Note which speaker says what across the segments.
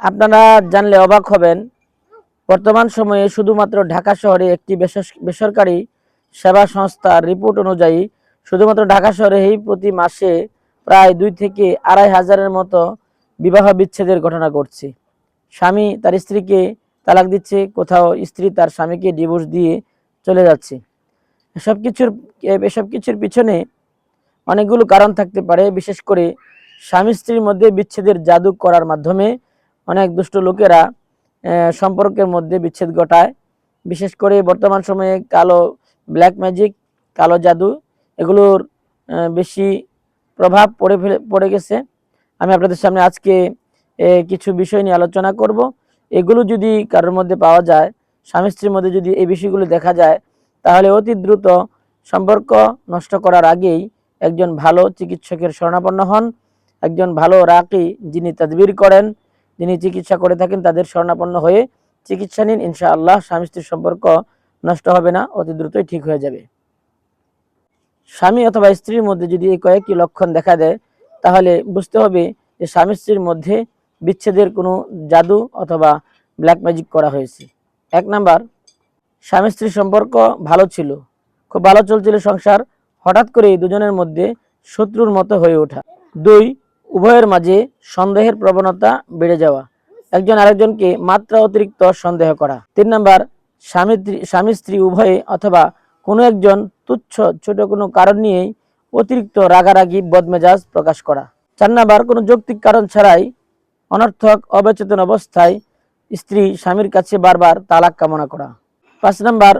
Speaker 1: আপনারা জানলে অবাক হবেন, বর্তমান সময়ে শুধুমাত্র ঢাকা শহরে একটি বেসরকারি সেবা সংস্থার রিপোর্ট অনুযায়ী শুধুমাত্র ঢাকা শহরেই প্রতি মাসে প্রায় দুই থেকে আড়াই হাজারের মতো বিবাহ বিচ্ছেদের ঘটনা ঘটছে। স্বামী তার স্ত্রীকে তালাক দিচ্ছে, কোথাও স্ত্রী তার স্বামীকে ডিভোর্স দিয়ে চলে যাচ্ছে। এসব কিছুর এসব কিছুর পিছনে অনেকগুলো কারণ থাকতে পারে, বিশেষ করে স্বামী স্ত্রীর মধ্যে বিচ্ছেদের জাদু করার মাধ্যমে অনেক দুষ্ট লোকেরা সম্পর্কের মধ্যে বিচ্ছেদ ঘটায়। বিশেষ করে বর্তমান সময়ে কালো ব্ল্যাক ম্যাজিক কালো জাদু, এগুলোর বেশি প্রভাব পড়ে ফেলে, পড়ে গেছে। আমি আপনাদের সামনে আজকে কিছু বিষয় নিয়ে আলোচনা করব। এগুলো যদি কারোর মধ্যে পাওয়া যায়, স্বামী স্ত্রীর মধ্যে যদি এই বিষয়গুলো দেখা যায়, তাহলে অতি দ্রুত সম্পর্ক নষ্ট করার আগেই একজন ভালো চিকিৎসকের শরণাপন্ন হন। একজন ভালো রাকি যিনি তদবির করেন যিনি চিকিৎসা করে থাকেন, তাদের শরণাপন্ন হয়ে চিকিৎসা নিন, ইনশাআল্লাহ। স্বামী স্ত্রীর সম্পর্ক নষ্ট হবে না, অতি দ্রুতই ঠিক হয়ে যাবে। স্বামী অথবা স্ত্রীর মধ্যে যদি এই কয়েকটি লক্ষণ দেখা দেয়, তাহলে বুঝতে হবে যে স্বামী স্ত্রীর মধ্যে বিচ্ছেদের কোনো জাদু অথবা ব্ল্যাক ম্যাজিক করা হয়েছে। এক নাম্বার, স্বামী স্ত্রীর সম্পর্ক ভালো ছিল, খুব ভালো চলছিল সংসার, হঠাৎ করে দুজনের মধ্যে শত্রুর মতো হয়ে ওঠা। দুই উভয়ের মাঝে সন্দেহের প্রবণতা বেড়ে যাওয়া। একজন আরেকজনকে মাত্রা অতিরিক্ত সন্দেহ করা। তিন নাম্বার, স্বামী স্বামী স্ত্রী উভয়ে অথবা কোনো একজন তুচ্ছ ছোট কোনো কারণ নিয়েই অতিরিক্ত রাগারাগি, বদমেজাজ প্রকাশ করা। চার নাম্বার, কোনো যৌক্তিক কারণ ছাড়াই অনর্থক, অবচেতন অবস্থায় স্ত্রী স্বামীর কাছে বারবার তালাক কামনা করা। পাঁচ নাম্বার,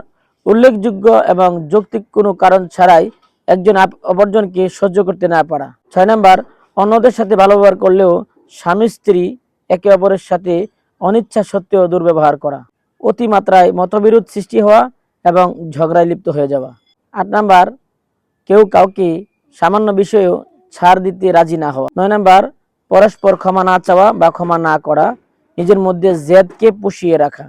Speaker 1: উল্লেখযোগ্য এবং যৌক্তিক কোনো কারণ ছাড়াই একজন অপরজনকে সহ্য করতে না পারা। ছয় নাম্বার অন্যদের সাথে ভালো ব্যবহার করলেও স্বামী স্ত্রী একে অপরের সাথে অনিচ্ছা সত্ত্বেও দুর্ব্যবহার করা। অতিমাত্রায় মতবিরোধ সৃষ্টি হওয়া এবং ঝগড়ায় লিপ্ত হয়ে যাওয়া। আট নাম্বার, কেউ কাউকে সামান্য বিষয়েও ছাড় দিতে রাজি না হওয়া। নয় নাম্বার, পরস্পর ক্ষমা না চাওয়া বা ক্ষমা না করা, নিজের মধ্যে জেদকে পুষিয়ে রাখা।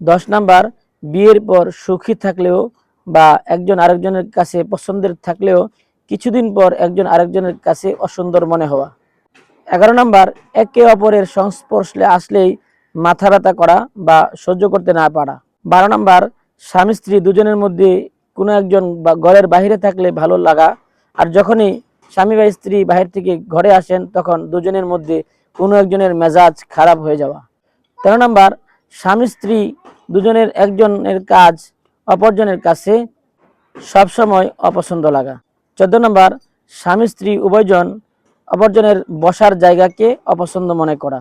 Speaker 1: দশ নাম্বার, বিয়ের পর সুখী থাকলেও বা একজন আরেকজনের কাছে পছন্দের থাকলেও কিছুদিন পর একজন আরেকজনের কাছে অসুন্দর মনে হওয়া। এগারো নাম্বার, একে অপরের সংস্পর্শে আসলেই মাথা ব্যথা করা বা সহ্য করতে না পারা। বারো নাম্বার, স্বামী স্ত্রী দুজনের মধ্যে কোনো একজন বা ঘরের বাইরে থাকলে ভালো লাগা। আর যখনই স্বামী বা স্ত্রী বাহির থেকে ঘরে আসেন, তখন দুজনের মধ্যে কোনো একজনের মেজাজ খারাপ হয়ে যাওয়া। তেরো নাম্বার, স্বামী স্ত্রী দুজনের একজনের কাজ অপরজনের কাছে সবসময় অপছন্দ লাগা। চোদ্দ নম্বর, স্বামী স্ত্রী উভয়জন অপরজনের বসার জায়গাকে অপছন্দ মনে করা।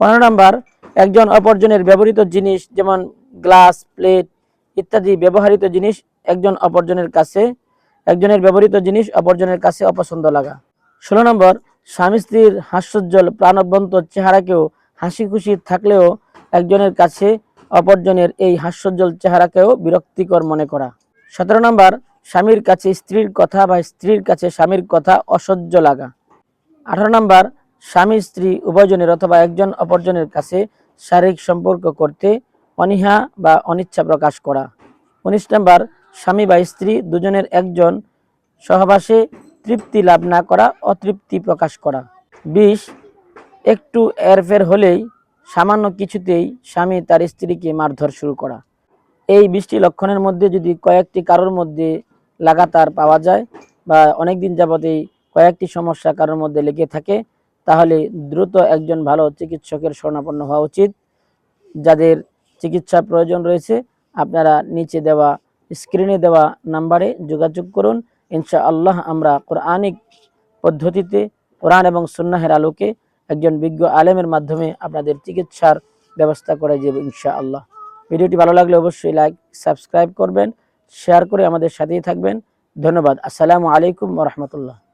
Speaker 1: পনেরো নম্বর, একজন অপরজনের ব্যবহৃত জিনিস যেমন গ্লাস, প্লেট ইত্যাদি ব্যবহৃত জিনিস একজন অপরজনের কাছে, একজনের ব্যবহৃত জিনিস অপরজনের কাছে অপছন্দ লাগা। ষোলো নম্বর, স্বামী স্ত্রীর হাস্যোজ্জ্বল প্রাণবন্ত চেহারাকেও হাসি খুশি থাকলেও একজনের কাছে অপরজনের এই হাস্যোজ্জ্বল চেহারাকেও বিরক্তিকর মনে করা। সতেরো নম্বর স্বামীর কাছে স্ত্রীর কথা বা স্ত্রীর কাছে স্বামীর কথা অসহ্য লাগা। আঠারো নম্বর, স্বামী, স্ত্রী উভয়জনের অথবা একজন অপরজনের কাছে শারীরিক সম্পর্ক করতে অনীহা বা অনিচ্ছা প্রকাশ করা। উনিশ নম্বর, স্বামী বা স্ত্রী দুজনের একজন সহবাসে তৃপ্তি লাভ না করা, অতৃপ্তি প্রকাশ করা। বিশ, একটু এরফের হলেই সামান্য কিছুতেই স্বামী তার স্ত্রীকে মারধর শুরু করা। এই বৃষ্টি লক্ষণের মধ্যে যদি কয়েকটি কারোর মধ্যে লাগাতার পাওয়া যায় বা অনেক দিন যাবত এই কয়েকটি সমস্যা কারোর মধ্যে লেগে থাকে, তাহলে দ্রুত একজন ভালো চিকিৎসকের শরণাপন্ন হওয়া উচিত। যাদের চিকিৎসা প্রয়োজন রয়েছে, আপনারা নিচে দেওয়া স্ক্রিনে দেওয়া নাম্বারে যোগাযোগ করুন। ইনশা আল্লাহ আমরা কোরআনিক পদ্ধতিতে, কোরআন এবং সুন্নাহের আলোকে একজন বিজ্ঞ আলেমের মাধ্যমে আপনাদের চিকিৎসার ব্যবস্থা করে দেব ইনশা আল্লাহ ভিডিওটি ভালো লাগলে অবশ্যই লাইক সাবস্ক্রাইব করবেন। শেয়ার করে আমাদের সাথেই থাকবেন। ধন্যবাদ। আসসালামু আলাইকুম রহমতুল্লাহ।